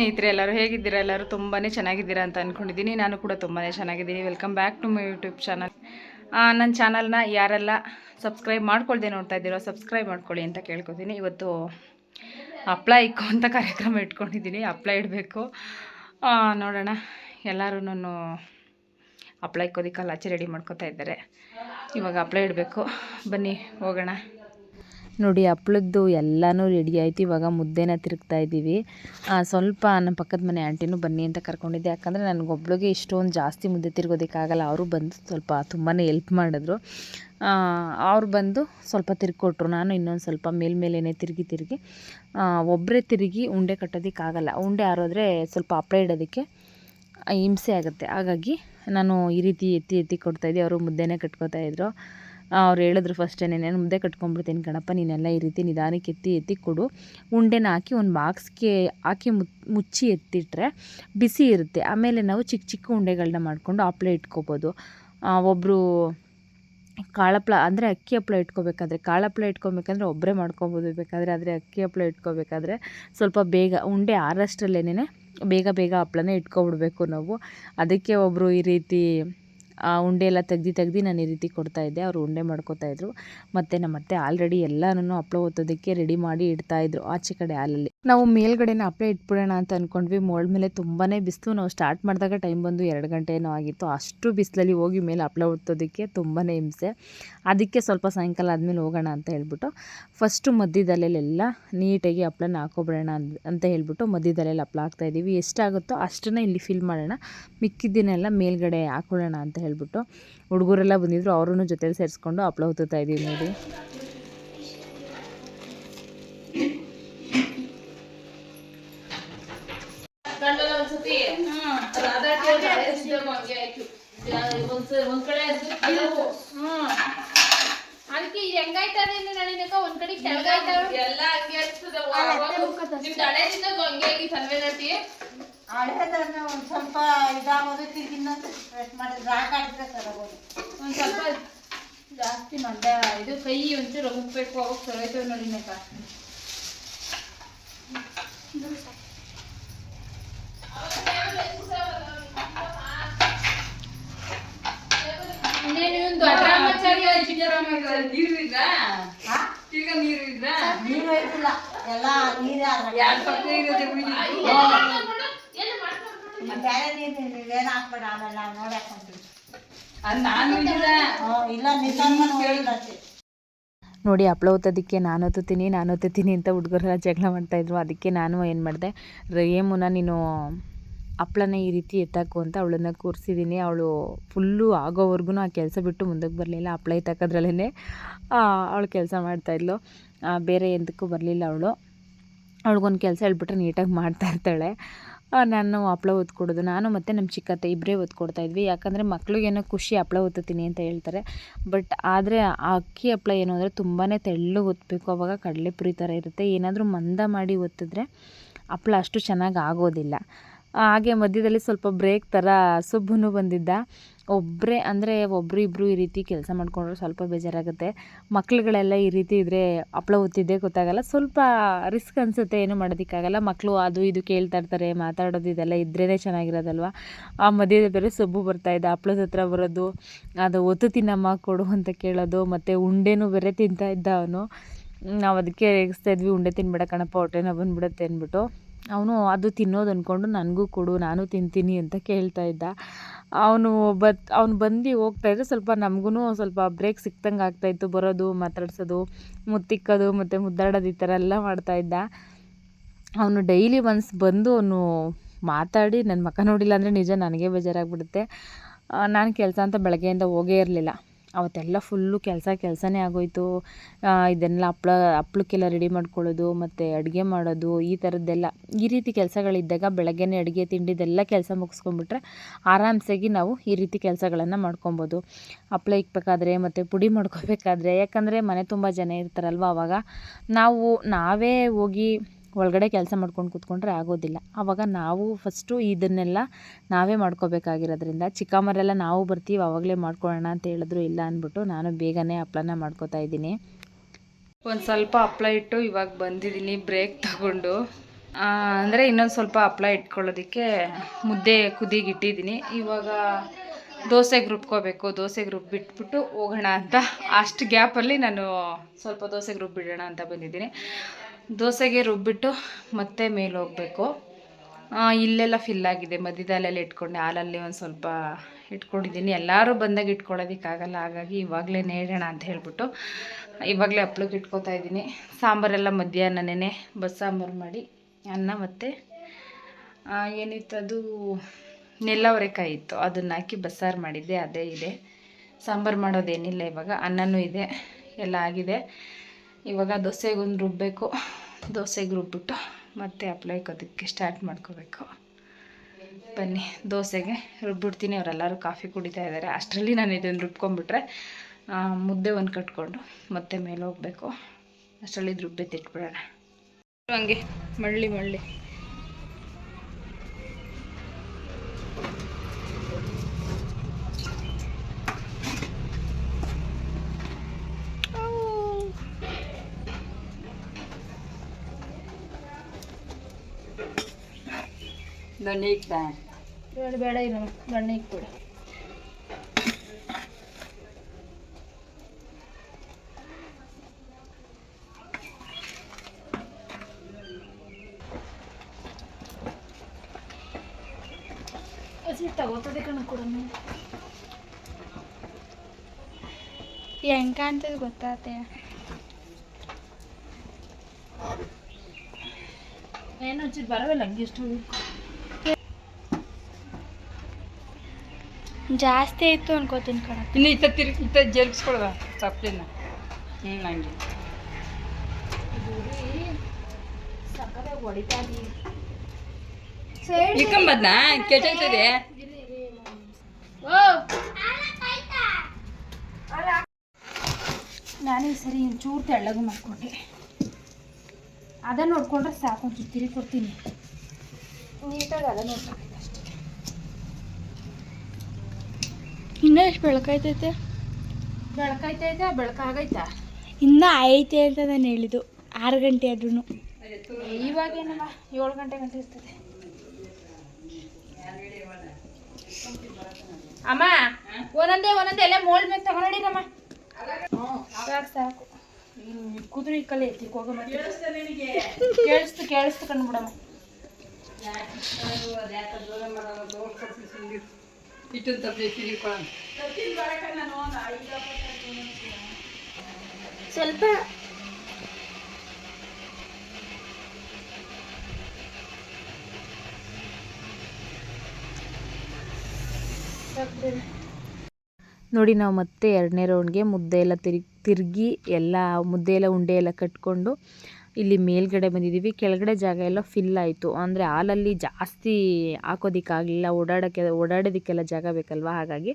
ಸ್ನೇಹಿತರೆ, ಎಲ್ಲರೂ ಹೇಗಿದ್ದೀರಾ? ಎಲ್ಲರೂ ತುಂಬಾ ಚೆನ್ನಾಗಿದ್ದೀರಾ ಅಂತ ಅಂದ್ಕೊಂಡಿದ್ದೀನಿ ನಾನು ಕೂಡ ತುಂಬಾ ಚೆನ್ನಾಗಿದ್ದೀನಿ. Welcome back to my YouTube channel ನನ್ನ ಚಾನಲ್ನ ಯಾರೆಲ್ಲ ಸಬ್ಸ್ಕ್ರೈಬ್ ಮಾಡ್ಕೊಳ್ದೆ ನೋಡ್ತಾ ಇದ್ದೀರೋ ಸಬ್ಸ್ಕ್ರೈಬ್ ಮಾಡ್ಕೊಳ್ಳಿ ಅಂತ ಕೇಳ್ಕೊತೀನಿ. ಇವತ್ತು ಹಪ್ಳ ಇಕ್ಕೋ ಅಂತ ಕಾರ್ಯಕ್ರಮ ಇಟ್ಕೊಂಡಿದ್ದೀನಿ. ಹಪ್ಳ ಇಡಬೇಕು. ನೋಡೋಣ. ಎಲ್ಲರೂ ಹಪ್ಳ ಇಕ್ಕೋದಕ್ಕೆ ಆಚೆ ರೆಡಿ ಮಾಡ್ಕೋತಾ ಇದ್ದಾರೆ. ಇವಾಗ ಹಪ್ಳ ಇಡಬೇಕು. ಬನ್ನಿ, ಹೋಗೋಣ. ನೋಡಿ, ಹಪ್ಳದ್ದು ಎಲ್ಲನೂ ರೆಡಿ ಆಯ್ತು. ಇವಾಗ ಮುದ್ದೆನ ತಿರುಗ್ತಾ ಇದ್ದೀವಿ. ಸ್ವಲ್ಪ ನಮ್ಮ ಪಕ್ಕದ ಮನೆ ಆಂಟಿನೂ ಬನ್ನಿ ಅಂತ ಕರ್ಕೊಂಡಿದ್ದೆ. ಯಾಕಂದರೆ ನನಗೊಬ್ಳಿಗೆ ಇಷ್ಟೊಂದು ಜಾಸ್ತಿ ಮುದ್ದೆ ತಿರ್ಗೋದಕ್ಕಾಗಲ್ಲ. ಅವರು ಬಂದು ಸ್ವಲ್ಪ ತುಂಬಾ ಎಲ್ಪ್ ಮಾಡಿದ್ರು. ಅವ್ರು ಬಂದು ಸ್ವಲ್ಪ ತಿರ್ಗಿಕೊಟ್ರು. ನಾನು ಇನ್ನೊಂದು ಸ್ವಲ್ಪ ಮೇಲ್ಮೇಲೇನೆ ತಿರುಗಿ ತಿರುಗಿ ಒಬ್ಬರೇ ತಿರುಗಿ ಉಂಡೆ ಕಟ್ಟೋದಕ್ಕಾಗಲ್ಲ. ಉಂಡೆ ಆರೋದ್ರೆ ಸ್ವಲ್ಪ ಹಪ್ಪಳ ಇಡೋದಕ್ಕೆ ಹಿಂಸೆ ಆಗುತ್ತೆ. ಹಾಗಾಗಿ ನಾನು ಈ ರೀತಿ ಎತ್ತಿ ಎತ್ತಿ ಕೊಡ್ತಾಯಿದ್ದೆ ಅವರು ಮುದ್ದೆನೇ ಕಟ್ಕೋತಾ ಇದ್ರು. ಅವ್ರು ಹೇಳಿದ್ರು ಫಸ್ಟೇ ನಾನು ಮುದ್ದೆ ಕಟ್ಕೊಂಡ್ಬಿಡ್ತೀನಿ ಕಣಪ್ಪ, ನೀನೆಲ್ಲ ಈ ರೀತಿ ನಿಧಾನಕ್ಕೆ ಎತ್ತಿ ಎತ್ತಿ ಕೊಡು. ಉಂಡೆನ ಹಾಕಿ ಒಂದು ಬಾಕ್ಸ್ಗೆ ಹಾಕಿ ಮುಚ್ಚಿ ಎತ್ತಿಟ್ರೆ ಬಿಸಿ ಇರುತ್ತೆ. ಆಮೇಲೆ ನಾವು ಚಿಕ್ಕ ಚಿಕ್ಕ ಉಂಡೆಗಳನ್ನ ಮಾಡಿಕೊಂಡು ಹಪ್ಳ ಇಟ್ಕೋಬೋದು. ಒಬ್ಬರು ಕಾಳಪ್ಳ, ಅಂದರೆ ಅಕ್ಕಿ ಹಪ್ಳ ಇಟ್ಕೋಬೇಕಾದ್ರೆ, ಕಾಳಪ್ಳ ಇಟ್ಕೊಬೇಕಂದ್ರೆ ಒಬ್ಬರೇ ಮಾಡ್ಕೊಬೋದು. ಬೇಕಾದರೆ ಆದರೆ ಅಕ್ಕಿ ಹಪ್ಳ ಇಟ್ಕೋಬೇಕಾದ್ರೆ ಸ್ವಲ್ಪ ಬೇಗ, ಉಂಡೆ ಆರಷ್ಟರಲ್ಲೇನೆ ಬೇಗ ಬೇಗ ಹಪ್ಳನೇ ಇಟ್ಕೊಬಿಡ್ಬೇಕು ನಾವು. ಅದಕ್ಕೆ ಒಬ್ಬರು ಈ ರೀತಿ ಆ ಉಂಡೆ ಎಲ್ಲ ತೆಗ್ದು ತೆಗ್ದು ನಾನು ಈ ರೀತಿ ಕೊಡ್ತಾ ಇದ್ದೆ. ಅವರು ಉಂಡೆ ಮಾಡ್ಕೋತಾಯಿದ್ರು ಮತ್ತು ನಮ್ಮ ಅತ್ತೆ ಆಲ್ರೆಡಿ ಎಲ್ಲನೂ ಹಪ್ಳ ಒತ್ತೋದಕ್ಕೆ ರೆಡಿ ಮಾಡಿ ಇಡ್ತಾಯಿದ್ರು ಆಚೆ ಕಡೆ ಹಾಲಲ್ಲಿ. ನಾವು ಮೇಲ್ಗಡೆನ ಹಪ್ಳ ಇಟ್ಬಿಡೋಣ ಅಂತ ಅಂದ್ಕೊಂಡ್ವಿ ಮೋಳ್ ಮೇಲೆ ತುಂಬಾ ಬಿಸಿಲು. ನಾವು ಸ್ಟಾರ್ಟ್ ಮಾಡಿದಾಗ ಟೈಮ್ ಬಂದು ಎರಡು ಗಂಟೆ ಏನೋ ಆಗಿತ್ತು. ಅಷ್ಟು ಬಿಸಿಲಲ್ಲಿ ಹೋಗಿ ಮೇಲೆ ಹಪ್ಳ ಒತ್ತೋದಕ್ಕೆ ತುಂಬಾ ಹಿಂಸೆ. ಅದಕ್ಕೆ ಸ್ವಲ್ಪ ಸಾಯಂಕಾಲ ಆದಮೇಲೆ ಹೋಗೋಣ ಅಂತ ಹೇಳ್ಬಿಟ್ಟು ಫಸ್ಟು ಮಧ್ಯದಲ್ಲೆಲ್ಲ ನೀಟಾಗಿ ಹಪ್ಳನ ಹಾಕೋಬಿಡೋಣ ಅಂತ ಹೇಳ್ಬಿಟ್ಟು ಮಧ್ಯದಲ್ಲೆಲ್ಲ ಹಪ್ಳ ಹಾಕ್ತಾಯಿದ್ದೀವಿ ಎಷ್ಟಾಗುತ್ತೋ ಅಷ್ಟನ್ನ ಇಲ್ಲಿ ಫಿಲ್ ಮಾಡೋಣ. ಮಿಕ್ಕಿದ್ದನ್ನೆಲ್ಲ ಮೇಲ್ಗಡೆ ಹಾಕೊಳ್ಳೋಣ ಅಂತ ಹೇಳ್ಬಿಟ್ಟು ಹುಡುಗರೆಲ್ಲ ಬಂದಿದ್ರು. ಅವ್ರೂ ಜೊತೆಲಿ ಸೇರಿಸ್ಕೊಂಡು ಹಪ್ಳ ಹೊತ್ತುತ್ತಾ ಇದ್ದೀವಿ ನೋಡಿ. ಅದಕ್ಕೆ ಹೆಂಗಾಯ್ತದೆ ನಳಿನಕ ಒಂದ್ ಕಡೆ ಕೆಳಗಾಯ್ತಾವ ಎಲ್ಲ ಹಂಗೆ ನಿಮ್ ಹಂಗೆ ಆಗಿ ಸರ್ವೆ ನಟಿ. ಹಳೆದನ್ನ ಒಂದ್ ಸ್ವಲ್ಪ ಇದಾಗೋದು ತಿರ್ಗಿ ಇನ್ನೊಂದು ಪ್ರೆಸ್ ಮಾಡಿದ್ರೆ ರಾಗ ಆಡಿದ್ರೆ ಸರೋಗೋದು ಒಂದ್ ಸ್ವಲ್ಪ ಜಾಸ್ತಿ ಮಂಡ ಇದು ಕೈ ಒಂಚೂರು ರುಬ್ಬೇಕು ಅವಾಗ ಸರೋಯ್ತವ ನಳಿನಕ ನೀರೇ ಬೇರೆ ನೀರು ಹಾಕ್ಬೇಡ ಆಮೇಲೆ ನೋಡಿ ಇಲ್ಲ ನಿಧಾನ ಹಪ್ಳ ಓದೋದಕ್ಕೆ ನಾನು ಓದ್ತೀನಿ ನಾನು ಓದ್ತೀನಿ ಅಂತ ಹುಡುಗರೆಲ್ಲ ಜಗಳ ಮಾಡ್ತಾಯಿದ್ರು ಅದಕ್ಕೆ ನಾನು ಏನು ಮಾಡಿದೆ ರೇಮುನ ನೀನು ಹಪ್ಳನ ಈ ರೀತಿ ಎತ್ತಾಕು ಅಂತ ಅವಳನ್ನ ಕೂರಿಸಿದ್ದೀನಿ. ಅವಳು ಫುಲ್ಲು ಆಗೋವರೆಗೂ ಆ ಕೆಲಸ ಬಿಟ್ಟು ಮುಂದಕ್ಕೆ ಬರಲಿಲ್ಲ. ಹಪ್ಳ ಎತ್ತಾಕೋದ್ರಲ್ಲೇ ಅವಳು ಕೆಲಸ ಮಾಡ್ತಾಯಿದ್ಲು ಬೇರೆ ಎಂದಕ್ಕೂ ಬರಲಿಲ್ಲ ಅವಳು. ಅವಳಿಗೊಂದು ಕೆಲಸ ಹೇಳ್ಬಿಟ್ರೆ ನೀಟಾಗಿ ಮಾಡ್ತಾ ಇರ್ತಾಳೆ. ಆ, ನಾನು ಹಪ್ಳ ಒತ್ಕೊಡೋದು ನಾನು ಮತ್ತು ನಮ್ಮ ಚಿಕ್ಕತ್ತೆ ಇಬ್ಬರೇ ಒತ್ಕೊಡ್ತಾಯಿದ್ವಿ ಯಾಕಂದರೆ ಮಕ್ಳಿಗೇನೋ ಖುಷಿ ಹಪ್ಳ ಒತ್ತುತ್ತೀನಿ ಅಂತ ಹೇಳ್ತಾರೆ. ಬಟ್ ಆದರೆ ಆ ಅಕ್ಕಿ ಹಪ್ಳ ಏನು ಅಂದರೆ ತುಂಬಾ ತೆಳ್ಳಗೆ ಒತ್ತಬೇಕು ಅವಾಗ ಕಡಲೆಪುರಿ ಥರ ಇರುತ್ತೆ. ಏನಾದರೂ ಮಂದ ಮಾಡಿ ಒತ್ತಿದ್ರೆ ಹಪ್ಳ ಅಷ್ಟು ಚೆನ್ನಾಗಿ ಆಗೋದಿಲ್ಲ. ಹಾಗೆ ಮಧ್ಯದಲ್ಲಿ ಸ್ವಲ್ಪ ಬ್ರೇಕ್ ಥರ ಸುಬ್ಬನು ಬಂದಿದ್ದ. ಒಬ್ಬರೇ ಅಂದರೆ ಒಬ್ಬರು ಇಬ್ಬರು ಈ ರೀತಿ ಕೆಲಸ ಮಾಡಿಕೊಂಡ್ರೆ ಸ್ವಲ್ಪ ಬೇಜಾರಾಗುತ್ತೆ. ಮಕ್ಳುಗಳೆಲ್ಲ ಈ ರೀತಿ ಇದ್ದರೆ ಹಪ್ಪಳ ಒತ್ತಿದ್ದೇ ಗೊತ್ತಾಗಲ್ಲ. ಸ್ವಲ್ಪ ರಿಸ್ಕ್ ಅನಿಸುತ್ತೆ ಏನು ಮಾಡೋದಕ್ಕಾಗಲ್ಲ. ಮಕ್ಕಳು ಅದು ಇದು ಕೇಳ್ತಾ ಇರ್ತಾರೆ, ಮಾತಾಡೋದು ಇದೆಲ್ಲ ಇದ್ರೇ ಚೆನ್ನಾಗಿರೋದಲ್ವ? ಆ ಮಧ್ಯದ ಬೇರೆ ಸೊಬ್ಬು ಬರ್ತಾಯಿದ್ದ ಹಪ್ಪಳದ ಹತ್ರ ಬರೋದು, ಅದು ಒತ್ತು ತಿನ್ನಮ್ಮ ಕೊಡು ಅಂತ ಕೇಳೋದು, ಮತ್ತು ಉಂಡೆನೂ ಬೇರೆ ತಿಂತಾ ಇದ್ದ ಅವನು. ನಾವು ಅದಕ್ಕೆ ರೇಗಿಸ್ತಾ ಇದ್ವಿ, ಉಂಡೆ ತಿನ್ಬೇಡ ಕಣಪ್ಪ ಹೊಟ್ಟೆನ ಬಂದ್ಬಿಡುತ್ತೆ ಅಂದ್ಬಿಟ್ಟು. ಅವನು ಅದು ತಿನ್ನೋದು ಅಂದ್ಕೊಂಡು ನನಗೂ ಕೊಡು, ನಾನು ತಿಂತೀನಿ ಅಂತ ಕೇಳ್ತಾ ಇದ್ದ. ಅವನು ಬತ್ ಅವ್ನು ಬಂದು ಹೋಗ್ತಾಯಿದ್ರೆ ಸ್ವಲ್ಪ ನಮಗೂ ಸ್ವಲ್ಪ ಬ್ರೇಕ್ ಸಿಕ್ತಂಗೆ ಆಗ್ತಾಯಿತ್ತು ಬರೋದು, ಮಾತಾಡ್ಸೋದು, ಮುತ್ತಿಕ್ಕೋದು, ಮತ್ತು ಮುದ್ದಾಡೋದು ಈ ಥರ ಎಲ್ಲ ಮಾಡ್ತಾಯಿದ್ದ ಅವನು ಡೈಲಿ ಒನ್ಸ್ ಬಂದು ಅವನು ಮಾತಾಡಿ ನನ್ನ ಮಕ್ಕ ನೋಡಿಲ್ಲ ಅಂದರೆ ನಿಜ ನನಗೆ ಬೇಜಾರಾಗ್ಬಿಡುತ್ತೆ. ನಾನು ಕೆಲಸ ಅಂತ ಬೆಳಗ್ಗೆಯಿಂದ ಹೋಗೇ ಇರಲಿಲ್ಲ. ಅವತ್ತೆಲ್ಲ ಫುಲ್ಲು ಕೆಲಸ ಕೆಲಸನೇ ಆಗೋಯ್ತು. ಇದನ್ನೆಲ್ಲ ಹಪ್ಳ, ಹಪ್ಳಕ್ಕೆಲ್ಲ ರೆಡಿ ಮಾಡ್ಕೊಳ್ಳೋದು, ಮತ್ತು ಅಡುಗೆ ಮಾಡೋದು, ಈ ಥರದ್ದೆಲ್ಲ ಈ ರೀತಿ ಕೆಲಸಗಳಿದ್ದಾಗ ಬೆಳಗ್ಗೆನೇ ಅಡುಗೆ, ತಿಂಡಿದೆಲ್ಲ ಕೆಲಸ ಮುಗಿಸ್ಕೊಂಡ್ಬಿಟ್ರೆ ಆರಾಮ್ಸಾಗಿ ನಾವು ಈ ರೀತಿ ಕೆಲಸಗಳನ್ನು ಮಾಡ್ಕೊಬೋದು. ಹಪ್ಳ ಇಕ್ಬೇಕಾದ್ರೆ, ಮತ್ತು ಪುಡಿ ಮಾಡ್ಕೋಬೇಕಾದ್ರೆ, ಯಾಕಂದರೆ ಮನೆ ತುಂಬ ಜನ ಇರ್ತಾರಲ್ವ ಆವಾಗ ನಾವು, ನಾವೇ ಹೋಗಿ ಒಳಗಡೆ ಕೆಲಸ ಮಾಡ್ಕೊಂಡು ಕೂತ್ಕೊಂಡ್ರೆ ಆಗೋದಿಲ್ಲ. ಆವಾಗ ನಾವು ಫಸ್ಟು ಇದನ್ನೆಲ್ಲ ನಾವೇ ಮಾಡ್ಕೋಬೇಕಾಗಿರೋದ್ರಿಂದ, ಚಿಕ್ಕಮ್ಮರೆಲ್ಲ ನಾವು ಬರ್ತೀವಿ ಆವಾಗಲೇ ಮಾಡ್ಕೊಳ್ಳೋಣ ಅಂತ ಹೇಳಿದ್ರು ಇಲ್ಲ ಅಂದ್ಬಿಟ್ಟು ನಾನು ಬೇಗನೆ ಹಪ್ಪಳನ ಮಾಡ್ಕೋತಾ ಇದ್ದೀನಿ. ಒಂದು ಸ್ವಲ್ಪ ಹಪ್ಳ ಇಟ್ಟು ಇವಾಗ ಬಂದಿದ್ದೀನಿ ಬ್ರೇಕ್ ತಗೊಂಡು. ಅಂದರೆ ಇನ್ನೊಂದು ಸ್ವಲ್ಪ ಹಪ್ಳ ಇಟ್ಕೊಳ್ಳೋದಕ್ಕೆ ಮುದ್ದೆ ಕುದಿಗೆ ಇಟ್ಟಿದ್ದೀನಿ. ಇವಾಗ ದೋಸೆಗೆ ರುಬ್ಕೋಬೇಕು ದೋಸೆಗೆ ರುಬ್ಬಿಟ್ಬಿಟ್ಟು ಹೋಗೋಣ ಅಂತ ಅಷ್ಟು ಗ್ಯಾಪಲ್ಲಿ ನಾನು ಸ್ವಲ್ಪ ದೋಸೆಗೆ ರುಬ್ಬಿಡೋಣ ಅಂತ ಬಂದಿದ್ದೀನಿ. ದೋಸೆಗೆ ರುಬ್ಬಿಟ್ಟು ಮತ್ತೆ ಮೇಲೆ ಹೋಗಬೇಕು. ಇಲ್ಲೆಲ್ಲ ಫಿಲ್ ಆಗಿದೆ. ಮಧ್ಯದಲ್ಲೆಲ್ಲ ಇಟ್ಕೊಂಡೆ. ಹಾಲಲ್ಲಿ ಒಂದು ಸ್ವಲ್ಪ ಇಟ್ಕೊಂಡಿದ್ದೀನಿ. ಎಲ್ಲರೂ ಬಂದಾಗ ಇಟ್ಕೊಳ್ಳೋದಕ್ಕಾಗಲ್ಲ ಹಾಗಾಗಿ ಇವಾಗಲೇ ನೇಡೋಣ ಅಂತ ಹೇಳ್ಬಿಟ್ಟು ಇವಾಗಲೇ ಹಪ್ಳಕ್ಕೆ ಇಟ್ಕೊತಾ ಇದ್ದೀನಿ. ಸಾಂಬಾರೆಲ್ಲ ಮಧ್ಯಾಹ್ನನೇ ಬಸ್ಸಾಂಬಾರು ಮಾಡಿ ಅನ್ನ ಮತ್ತು ಏನಿತ್ತು ಅದು ನೆಲ್ಲವರೆಕಾಯಿ ಇತ್ತು. ಅದನ್ನು ಹಾಕಿ ಬಸ್ಸಾರು ಮಾಡಿದ್ದೆ. ಅದೇ ಇದೆ. ಸಾಂಬಾರು ಮಾಡೋದೇನಿಲ್ಲ ಇವಾಗ. ಅನ್ನನೂ ಇದೆ. ಎಲ್ಲ ಆಗಿದೆ. ಇವಾಗ ದೋಸೆಗೆ ಒಂದು ರುಬ್ಬಬೇಕು ದೋಸೆಗೆ ರುಬ್ಬಿಟ್ಟು ಮತ್ತೆ ಅಪ್ಲೈಕೋದಕ್ಕೆ ಸ್ಟಾರ್ಟ್ ಮಾಡ್ಕೋಬೇಕು. ಬನ್ನಿ, ದೋಸೆಗೆ ರುಬ್ಬಿಡ್ತೀನಿ. ಅವರೆಲ್ಲರೂ ಕಾಫಿ ಕುಡಿತಾ ಇದ್ದಾರೆ. ಅಷ್ಟರಲ್ಲಿ ನಾನು ಇದನ್ನು ರುಬ್ಕೊಂಡ್ಬಿಟ್ರೆ ಮುದ್ದೆ ಒಂದು ಕಟ್ಕೊಂಡು ಮತ್ತೆ ಮೇಲೆ ಹೋಗಬೇಕು. ಅಷ್ಟರಲ್ಲಿ ರುಬ್ಬೆತ್ತಿಟ್ಬಿಡೋಣ ಹಂಗೆ, ಮಳ್ಳಿ ಮಳ್ಳಿ. ಬೇಡ ಬೇಡ ಇಲ್ಲ ದೊಣ್ಣೆಗೆ ಇಕ್ಬಿಡ. ಹಸಿ ತಗೋತದೆ ಕಣ ಕೂಡ ಹೆಂಗ್ ಕಾಣ್ತದೆ ಗೊತ್ತಾತೆ ಏನು ಹಚ್ಚಿದ್ ಬರವಲ್ಲ ಹಂಗೆ ಎಷ್ಟು ಜಾಸ್ತಿ ಇತ್ತು ಅನ್ಕೋತೀನಿ ಕಣ. ಇನ್ನು ಇತ್ತ ತಿರುಗಿ ಇತ್ತ ಜರುಗಿಸ್ಕೊಳ್ದ ಚಪ್ಪಲಿನ ಹ್ಞೂ ಹಂಗೆ ಇಕ್ಕಂಬದ್ನ? ಕೆಟ್ಟೈತದೆ ನಾನು ಈ ಸರಿ ಒಂಚೂರು ತೆಳ್ಳಗೂ ಮಾಡ್ಕೊಂಡೆ. ಅದ ನೋಡ್ಕೊಂಡ್ರೆ ಸಾಕು ಒಂಚೂರು ತಿರುಗಿ ಕೊಡ್ತೀನಿ ನೀಟಾಗಿ ಅದ ನೋಡ್ಕೊಬೇಕು ಇನ್ನೂ ಎಷ್ಟು ಬೆಳಕಾಯ್ತೈತೆ? ಬೆಳಕಾಯ್ತೈತೆ ಬೆಳಕಾಗೈತಾ. ಇನ್ನೂ ಐತೆ ಅಂತ ನಾನು ಹೇಳಿದ್ದು. ಆರು ಗಂಟೆ ಆದ್ರೂ ಇವಾಗೇನಮ್ಮ ಏಳು ಗಂಟೆ ಗಂಟೆ ಇರ್ತದೆ. ಅಮ್ಮ ಒಂದೊಂದೇ ಒಂದೊಂದೇ. ಎಲ್ಲ ಮೋಲ್ ಮೇಲೆ ತಗೊಂಡಿರಮ್ಮ ಸಾಕು ಸಾಕು. ಕುದುರೆ ಕಲೆ ಎತ್ತಿ ಹೋಗೋ ಕೇಳಿಸ್ತು ಕೇಳಿಸ್ತು ಸ್ವಲ್ಪ ನೋಡಿ ನಾವು ಮತ್ತೆ ಎರಡನೇ ರೌಂಡ್ಗೆ ಮುದ್ದೆ ಎಲ್ಲ ತಿರುಗಿ ತಿರುಗಿ ಎಲ್ಲ ಮುದ್ದೆ ಎಲ್ಲ ಉಂಡೆ ಎಲ್ಲ ಕಟ್ಕೊಂಡು ಇಲ್ಲಿ ಮೇಲ್ಗಡೆ ಬಂದಿದ್ದೀವಿ. ಕೆಳಗಡೆ ಜಾಗ ಎಲ್ಲ ಫಿಲ್ ಆಯಿತು. ಅಂದರೆ ಹಾಲಲ್ಲಿ ಜಾಸ್ತಿ ಹಾಕೋದಿಕ್ಕಾಗಲಿಲ್ಲ. ಓಡಾಡೋಕ್ಕೆ, ಓಡಾಡೋದಕ್ಕೆಲ್ಲ ಜಾಗ ಬೇಕಲ್ವಾ? ಹಾಗಾಗಿ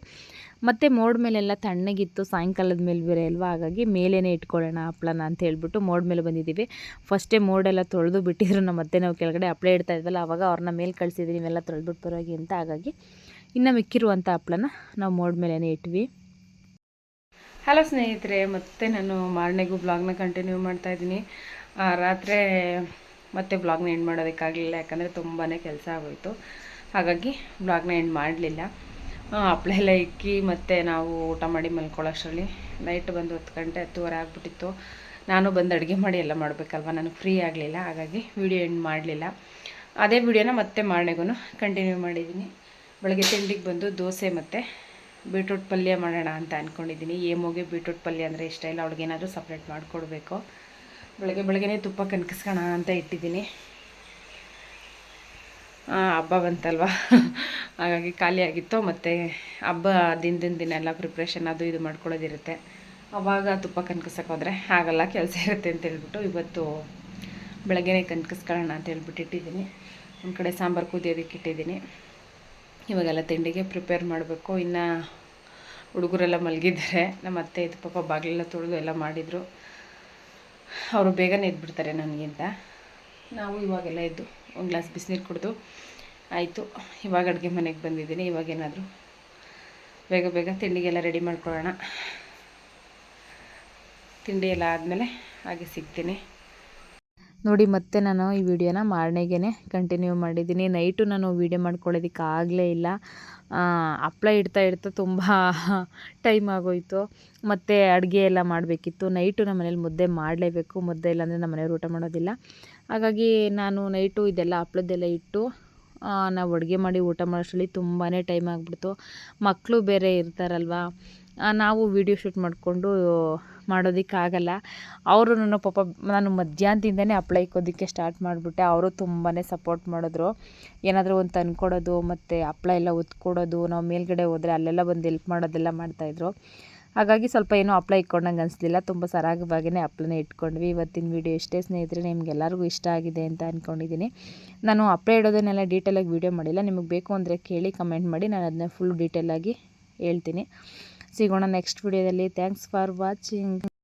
ಮತ್ತು ಮೋಡ್ ಮೇಲೆಲ್ಲ ತಣ್ಣಗಿತ್ತು. ಸಾಯಂಕಾಲದ ಮೇಲೆ ಬೇರೆ ಅಲ್ವಾ? ಹಾಗಾಗಿ ಮೇಲೇ ಇಟ್ಕೊಳ್ಳೋಣ ಹಪ್ಳನ ಅಂತ ಹೇಳ್ಬಿಟ್ಟು ಮೋಡ್ ಮೇಲೆ ಬಂದಿದ್ದೀವಿ. ಫಸ್ಟೇ ಮೋಡೆಲ್ಲ ತೊಳೆದು ಬಿಟ್ಟಿದ್ರು. ನಮ್ಮ ಮತ್ತೆ ನಾವು ಕೆಳಗಡೆ ಹಪ್ಳ ಇಡ್ತಾ ಇದ್ವಲ್ಲ, ಅವಾಗ ಅವ್ರನ್ನ ಮೇಲೆ ಕಳಿಸಿದ್ವಿ. ನೀವೆಲ್ಲ ತೊಳೆದ್ಬಿಟ್ಟು ಬರೋಗಿ ಅಂತ. ಹಾಗಾಗಿ ಇನ್ನು ಮಿಕ್ಕಿರುವಂಥ ಹಪ್ಳನ ನಾವು ಮೋಡ್ ಮೇಲೇ ಇಟ್ವಿ. ಹಲೋ ಸ್ನೇಹಿತರೆ, ಮತ್ತೆ ನಾನು ಮಾರನೆಗೂ ಬ್ಲಾಗ್ನ ಕಂಟಿನ್ಯೂ ಮಾಡ್ತಾ ಇದ್ದೀನಿ. ರಾತ್ರಿ ಮತ್ತೆ ಬ್ಲಾಗ್ನ ಎಂಡ್ ಮಾಡೋದಕ್ಕಾಗಲಿಲ್ಲ, ಯಾಕಂದರೆ ತುಂಬಾ ಕೆಲಸ ಆಗೋಯಿತು. ಹಾಗಾಗಿ ಬ್ಲಾಗ್ನ ಎಂಡ್ ಮಾಡಲಿಲ್ಲ. ಹಪ್ಳ ಎಲ್ಲ ಇಕ್ಕಿ ಮತ್ತು ನಾವು ಊಟ ಮಾಡಿ ಮಲ್ಕೊಳ್ಳೋಷ್ಟರಲ್ಲಿ ನೈಟ್ ಬಂದು ಹತ್ತು ಗಂಟೆ, ಹತ್ತುವರೆ ಆಗಿಬಿಟ್ಟಿತ್ತು. ನಾನು ಬಂದು ಅಡುಗೆ ಮಾಡಿ ಎಲ್ಲ ಮಾಡಬೇಕಲ್ವ, ನಾನು ಫ್ರೀ ಆಗಲಿಲ್ಲ, ಹಾಗಾಗಿ ವಿಡಿಯೋ ಎಂಡ್ ಮಾಡಲಿಲ್ಲ. ಅದೇ ವಿಡಿಯೋನ ಮತ್ತೆ ಮಾರನೆಗೂ ಕಂಟಿನ್ಯೂ ಮಾಡಿದ್ದೀನಿ. ಬೆಳಗ್ಗೆ ತಿಂಡಿಗೆ ಬಂದು ದೋಸೆ ಮತ್ತು ಬೀಟ್ರೂಟ್ ಪಲ್ಯ ಮಾಡೋಣ ಅಂತ ಅಂದ್ಕೊಂಡಿದ್ದೀನಿ ಏಮೋಗೆ ಬೀಟ್ರೂಟ್ ಪಲ್ಯ ಅಂದರೆ ಇಷ್ಟ ಇಲ್ಲ, ಅವ್ಳಿಗೇನಾದರೂ ಸಪ್ರೇಟ್ ಮಾಡಿಕೊಡ್ಬೇಕು. ಬೆಳಗ್ಗೆ ಬೆಳಗ್ಗೆನೇ ತುಪ್ಪ ಕನ್ಕಿಸ್ಕೋಣ ಅಂತ ಇಟ್ಟಿದ್ದೀನಿ. ಹಬ್ಬ ಬಂತಲ್ವ? ಹಾಗಾಗಿ ಖಾಲಿಯಾಗಿತ್ತು ಮತ್ತು ಹಬ್ಬ ದಿನದಿಂದ ದಿನ ಎಲ್ಲ ಪ್ರಿಪ್ರೇಷನ್ ಅದು ಇದು ಮಾಡ್ಕೊಳ್ಳೋದಿರುತ್ತೆ. ಅವಾಗ ತುಪ್ಪ ಕನ್ಕಿಸಕ್ಕೆ ಹೋದರೆ ಆಗಲ್ಲ, ಕೆಲಸ ಇರುತ್ತೆ ಅಂತ ಹೇಳ್ಬಿಟ್ಟು ಇವತ್ತು ಬೆಳಗ್ಗೆನೇ ಕನ್ಕಿಸ್ಕೊಳ್ಳೋಣ ಅಂತ ಹೇಳ್ಬಿಟ್ಟು ಇಟ್ಟಿದ್ದೀನಿ. ಒಂದು ಕಡೆ ಸಾಂಬಾರು ಕುದಿಯೋದಕ್ಕೆ ಇಟ್ಟಿದ್ದೀನಿ. ಇವಾಗೆಲ್ಲ ತಿಂಡಿಗೆ ಪ್ರಿಪೇರ್ ಮಾಡಬೇಕು. ಇನ್ನು ಹುಡುಗರೆಲ್ಲ ಮಲಗಿದ್ದಾರೆ. ನಮ್ಮ ಅತ್ತೆ ಇದು ಪಾಪ ಬಾಗಿಲೆಲ್ಲ ತೊಳೆದು ಎಲ್ಲ ಮಾಡಿದರು. ಅವರು ಬೇಗನೆ ಎದ್ಬಿಡ್ತಾರೆ ನನಗಿಂತ. ನಾವು ಇವಾಗೆಲ್ಲ ಎದ್ದು ಒಂದು ಗ್ಲಾಸ್ ಬಿಸಿನೀರು ಕುಡಿದು ಆಯಿತು. ಇವಾಗ ಅಡುಗೆ ಮನೆಗೆ ಬಂದಿದ್ದೀನಿ. ಇವಾಗೇನಾದರೂ ಬೇಗ ಬೇಗ ತಿಂಡಿಗೆಲ್ಲ ರೆಡಿ ಮಾಡ್ಕೊಳ್ಳೋಣ. ತಿಂಡಿ ಎಲ್ಲ ಆದಮೇಲೆ ಹಾಗೆ ಸಿಗ್ತೀನಿ. ನೋಡಿ ಮತ್ತೆ ನಾನು ಈ ವಿಡಿಯೋನ ಮಾರನೆಗೆ ಕಂಟಿನ್ಯೂ ಮಾಡಿದ್ದೀನಿ. ನೈಟು ನಾನು ವೀಡಿಯೋ ಮಾಡ್ಕೊಳ್ಳೋದಕ್ಕೆ ಆಗಲೇ ಇಲ್ಲ. ಹಪ್ಳ ಇಡ್ತಾ ಇಡ್ತಾ ತುಂಬ ಟೈಮ್ ಆಗೋಯಿತು. ಮತ್ತು ಅಡುಗೆ ಎಲ್ಲ ಮಾಡಬೇಕಿತ್ತು. ನೈಟು ನಮ್ಮ ಮನೇಲಿ ಮುದ್ದೆ ಮಾಡಲೇಬೇಕು. ಮುದ್ದೆ ಇಲ್ಲಾಂದರೆ ನಮ್ಮ ಮನೆಯವ್ರು ಊಟ ಮಾಡೋದಿಲ್ಲ. ಹಾಗಾಗಿ ನಾನು ನೈಟು ಇದೆಲ್ಲ ಹಪ್ಳದ್ದೆಲ್ಲ ಇಟ್ಟು ನಾವು ಅಡುಗೆ ಮಾಡಿ ಊಟ ಮಾಡೋಷ್ಟರಲ್ಲಿ ತುಂಬಾ ಟೈಮ್ ಆಗಿಬಿಡ್ತು. ಮಕ್ಕಳು ಬೇರೆ ಇರ್ತಾರಲ್ವ? ನಾವು ವೀಡಿಯೋ ಶೂಟ್ ಮಾಡಿಕೊಂಡು ಮಾಡೋದಕ್ಕಾಗಲ್ಲ. ಅವರು ನನ್ನ ಪಾಪ ನಾನು ಮಧ್ಯಾಹ್ನದಿಂದನೇ ಅಪ್ಲೈ ಇಕ್ಕೋದಕ್ಕೆ ಸ್ಟಾರ್ಟ್ ಮಾಡಿಬಿಟ್ಟೆ. ಅವರು ತುಂಬಾ ಸಪೋರ್ಟ್ ಮಾಡಿದ್ರು. ಏನಾದರೂ ಒಂದು ತಂದ್ಕೊಡೋದು, ಮತ್ತು ಹಪ್ಳ ಎಲ್ಲ ಒತ್ಕೊಡೋದು, ನಾವು ಮೇಲ್ಗಡೆ ಹೋದರೆ ಅಲ್ಲೆಲ್ಲ ಬಂದು ಎಲ್ಪ್ ಮಾಡೋದೆಲ್ಲ ಮಾಡ್ತಾಯಿದ್ರು. ಹಾಗಾಗಿ ಸ್ವಲ್ಪ ಏನೂ ಅಪ್ಲೈ ಇಟ್ಕೊಂಡಂಗೆ ಅನಿಸ್ಲಿಲ್ಲ. ತುಂಬ ಸರಾಗವಾಗಿಯೇ ಅಪ್ಲೈನೇ ಇಟ್ಕೊಂಡ್ವಿ. ಇವತ್ತಿನ ವೀಡಿಯೋ ಎಷ್ಟೇ ಸ್ನೇಹಿತರೆ ನಿಮಗೆಲ್ಲರಿಗೂ ಇಷ್ಟ ಆಗಿದೆ ಅಂತ ಅಂದ್ಕೊಂಡಿದ್ದೀನಿ ನಾನು ಹಪ್ಳ ಇಡೋದನ್ನೆಲ್ಲ ಡೀಟೇಲಾಗಿ ವೀಡಿಯೋ ಮಾಡಿಲ್ಲ. ನಿಮಗೆ ಬೇಕು ಅಂದರೆ ಕೇಳಿ ಕಮೆಂಟ್ ಮಾಡಿ. ನಾನು ಅದನ್ನ ಫುಲ್ ಡೀಟೇಲಾಗಿ ಹೇಳ್ತೀನಿ. ಸಿಗೋಣ ನೆಕ್ಸ್ಟ್ ವಿಡಿಯೋದಲ್ಲಿ ಥ್ಯಾಂಕ್ಸ್ ಫಾರ್ ವಾಚಿಂಗ್